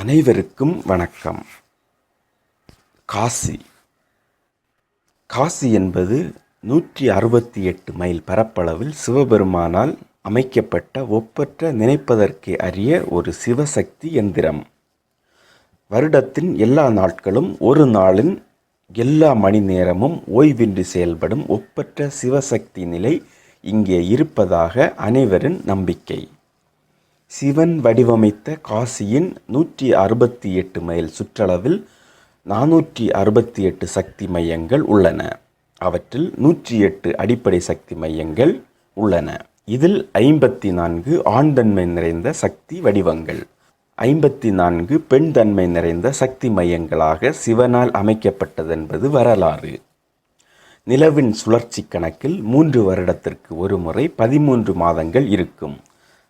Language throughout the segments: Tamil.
அனைவருக்கும் வணக்கம். காசி. காசி என்பது நூற்றி அறுபத்தி எட்டு மைல் பரப்பளவில் சிவபெருமானால் அமைக்கப்பட்ட ஒப்பற்ற நினைப்பதற்கே அரிய ஒரு சிவசக்தி எந்திரம். வருடத்தின் எல்லா நாட்களும் ஒரு நாளின் எல்லா மணி நேரமும் ஓய்வின்றி செயல்படும் ஒப்பற்ற சிவசக்தி நிலை இங்கே இருப்பதாக அனைவரின் நம்பிக்கை. சிவன் வடிவமைத்த காசியின் நூற்றி அறுபத்தி எட்டு மைல் சுற்றளவில் நானூற்றி அறுபத்தி எட்டு சக்தி மையங்கள் உள்ளன. அவற்றில் நூற்றி எட்டு அடிப்படை சக்தி மையங்கள் உள்ளன. இதில் ஐம்பத்தி நான்கு ஆண் தன்மை நிறைந்த சக்தி வடிவங்கள். ஐம்பத்தி நான்கு பெண் தன்மை நிறைந்த சக்தி மையங்களாக சிவனால் அமைக்கப்பட்டதென்பது வரலாறு. நிலவின் சுழற்சி கணக்கில் மூன்று வருடத்திற்கு ஒரு முறை பதிமூன்று மாதங்கள் இருக்கும்.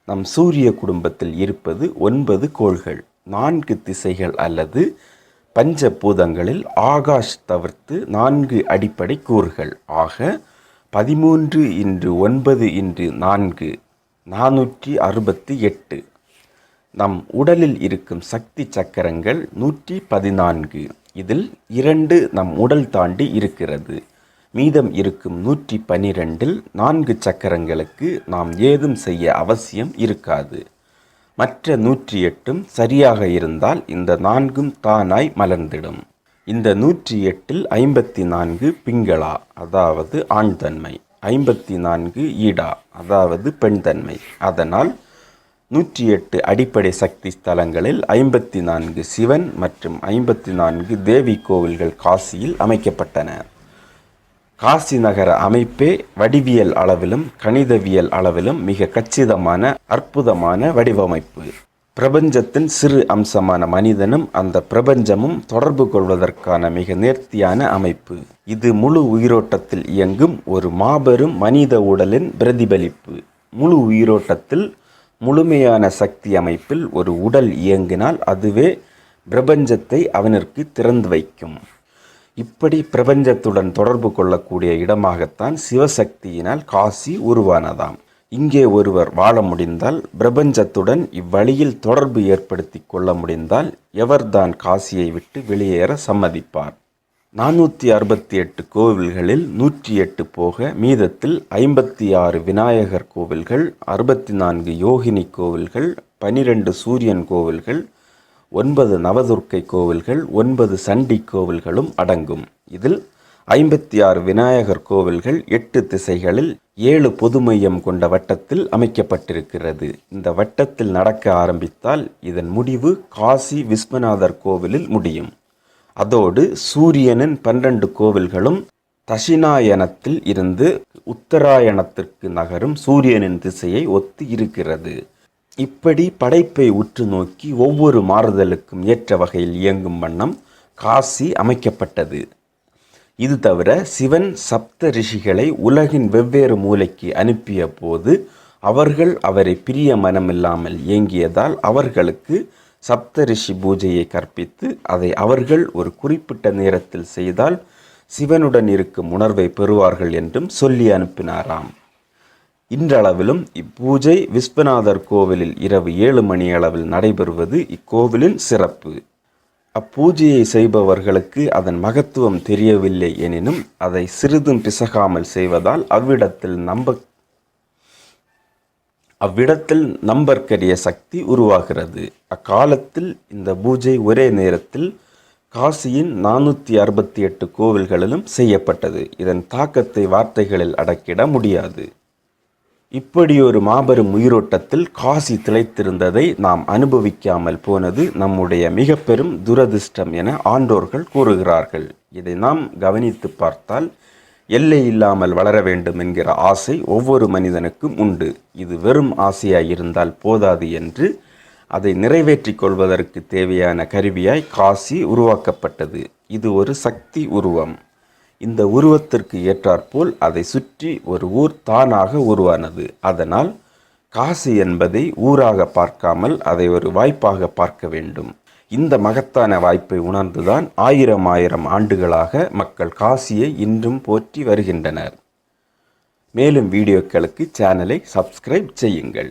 நம் சூரிய குடும்பத்தில் இருப்பது ஒன்பது கோள்கள் நான்கு திசைகள் அல்லது பஞ்சபூதங்களில் ஆகாஷ் தவிர்த்து நான்கு அடிப்படை கூறுகள். ஆக பதிமூன்று இன்று ஒன்பது இன்று நான்கு நானூற்றி அறுபத்தி எட்டு. நம் உடலில் இருக்கும் சக்தி சக்கரங்கள் நூற்றி பதினான்கு. இதில் இரண்டு நம் உடல் தாண்டி இருக்கிறது. மீதம் இருக்கும் நூற்றி பனிரெண்டில் நான்கு சக்கரங்களுக்கு நாம் ஏதும் செய்ய அவசியம் இருக்காது. மற்ற நூற்றி எட்டும் சரியாக இருந்தால் இந்த நான்கும் தானாய் மலர்ந்திடும். இந்த நூற்றி எட்டில் ஐம்பத்தி நான்கு பிங்களா அதாவது ஆண் தன்மை ஐம்பத்தி நான்கு ஈடா அதாவது பெண் தன்மை அதனால் நூற்றி எட்டு அடிப்படை சக்தி ஸ்தலங்களில் ஐம்பத்தி நான்கு சிவன் மற்றும் ஐம்பத்தி நான்கு தேவி கோவில்கள் காசியில் அமைக்கப்பட்டன. காசி நகர அமைப்பே வடிவியல் அளவிலும் கணிதவியல் அளவிலும் மிக கச்சிதமான அற்புதமான வடிவமைப்பு. பிரபஞ்சத்தின் சிறு அம்சமான மனிதனும் அந்த பிரபஞ்சமும் தொடர்பு கொள்வதற்கான மிக நேர்த்தியான அமைப்பு. இது முழு உயிரோட்டத்தில் இயங்கும் ஒரு மாபெரும் மனித உடலின் பிரதிபலிப்பு. முழு உயிரோட்டத்தில் முழுமையான சக்தி அமைப்பில் ஒரு உடல் இயங்கினால் அதுவே பிரபஞ்சத்தை அவனிற்கு திறந்து வைக்கும். இப்படி பிரபஞ்சத்துடன் தொடர்பு கொள்ளக்கூடிய இடமாகத்தான் சிவசக்தியினால் காசி உருவானதாம். இங்கே ஒருவர் வாழ முடிந்தால் பிரபஞ்சத்துடன் இவ்வழியில் தொடர்பு ஏற்படுத்தி கொள்ள முடிந்தால் எவர்தான் காசியை விட்டு வெளியேற சம்மதிப்பார். நானூற்றி அறுபத்தி எட்டு கோவில்களில் நூற்றி எட்டு போக மீதத்தில் ஐம்பத்தி ஆறு விநாயகர் கோவில்கள் அறுபத்தி நான்கு யோகினி கோவில்கள் பனிரெண்டு சூரியன் கோவில்கள் ஒன்பது நவதுர்க்கை கோவில்கள் ஒன்பது சண்டி கோவில்களும் அடங்கும். இதில் ஐம்பத்தி ஆறு விநாயகர் கோவில்கள் எட்டு திசைகளில் ஏழு பொது மையம் கொண்ட வட்டத்தில் அமைக்கப்பட்டிருக்கிறது. இந்த வட்டத்தில் நடக்க ஆரம்பித்தால் இதன் முடிவு காசி விஸ்வநாதர் கோவிலில் முடியும். அதோடு சூரியனின் பன்னெண்டு கோவில்களும் தசினாயனத்தில் இருந்து உத்தராயணத்திற்கு நகரும் சூரியனின் திசையை ஒத்து இருக்கிறது. இப்படி படைப்பை உற்று நோக்கி ஒவ்வொரு மாறுதலுக்கும் ஏற்ற வகையில் இயங்கும் வண்ணம் காசி அமைக்கப்பட்டது. இது தவிர சிவன் சப்த ரிஷிகளை உலகின் வெவ்வேறு மூலைக்கு அனுப்பிய போது அவர்கள் அவரை பிரிய மனமில்லாமல் இயங்கியதால் அவர்களுக்கு சப்த ரிஷி பூஜையை கற்பித்து அதை அவர்கள் ஒரு குறிப்பிட்ட நேரத்தில் செய்தால் சிவனுடன் இருக்கும் உணர்வை பெறுவார்கள் என்றும் சொல்லி அனுப்பினாராம். இன்றளவிலும் இப்பூஜை விஸ்வநாதர் கோவிலில் இரவு ஏழு மணி அளவில் நடைபெறுவது இக்கோவிலின் சிறப்பு. அப்பூஜையை செய்பவர்களுக்கு அதன் மகத்துவம் தெரியவில்லை எனினும் அதை சிறிதும் பிசகாமல் செய்வதால் அவ்விடத்தில் நம்ப அவ்விடத்தில் நம்பற்கரிய சக்தி உருவாகிறது. அக்காலத்தில் இந்த பூஜை ஒரே நேரத்தில் காசியின் நானூற்றி அறுபத்தி எட்டு கோவில்களிலும் செய்யப்பட்டது. இதன் தாக்கத்தை வார்த்தைகளில் அடக்கிட முடியாது. இப்படி ஒரு மாபெரும் உயிரோட்டத்தில் காசி திளைத்திருந்ததை நாம் அனுபவிக்காமல் போனது நம்முடைய மிக பெரும் துரதிர்ஷ்டம் என ஆண்டோர்கள் கூறுகிறார்கள். இதை நாம் கவனித்து பார்த்தால் எல்லை இல்லாமல் வளர வேண்டும் என்கிற ஆசை ஒவ்வொரு மனிதனுக்கும் உண்டு. இது வெறும் ஆசையாயிருந்தால் போதாது என்று அதை நிறைவேற்றிக் கொள்வதற்கு தேவையான கருவியாய் காசி உருவாக்கப்பட்டது. இது ஒரு சக்தி உருவம். இந்த உருவத்திற்கு ஏற்றாற்போல் அதை சுற்றி ஒரு ஊர் தானாக உருவானது. அதனால் காசி என்பதை ஊராக பார்க்காமல் அதை ஒரு வாய்ப்பாக பார்க்க வேண்டும். இந்த மகத்தான வாய்ப்பை உணர்ந்துதான் ஆயிரம் ஆயிரம் ஆண்டுகளாக மக்கள் காசியை இன்றும் போற்றி வருகின்றனர். மேலும் வீடியோக்களுக்கு சேனலை சப்ஸ்கிரைப் செய்யுங்கள்.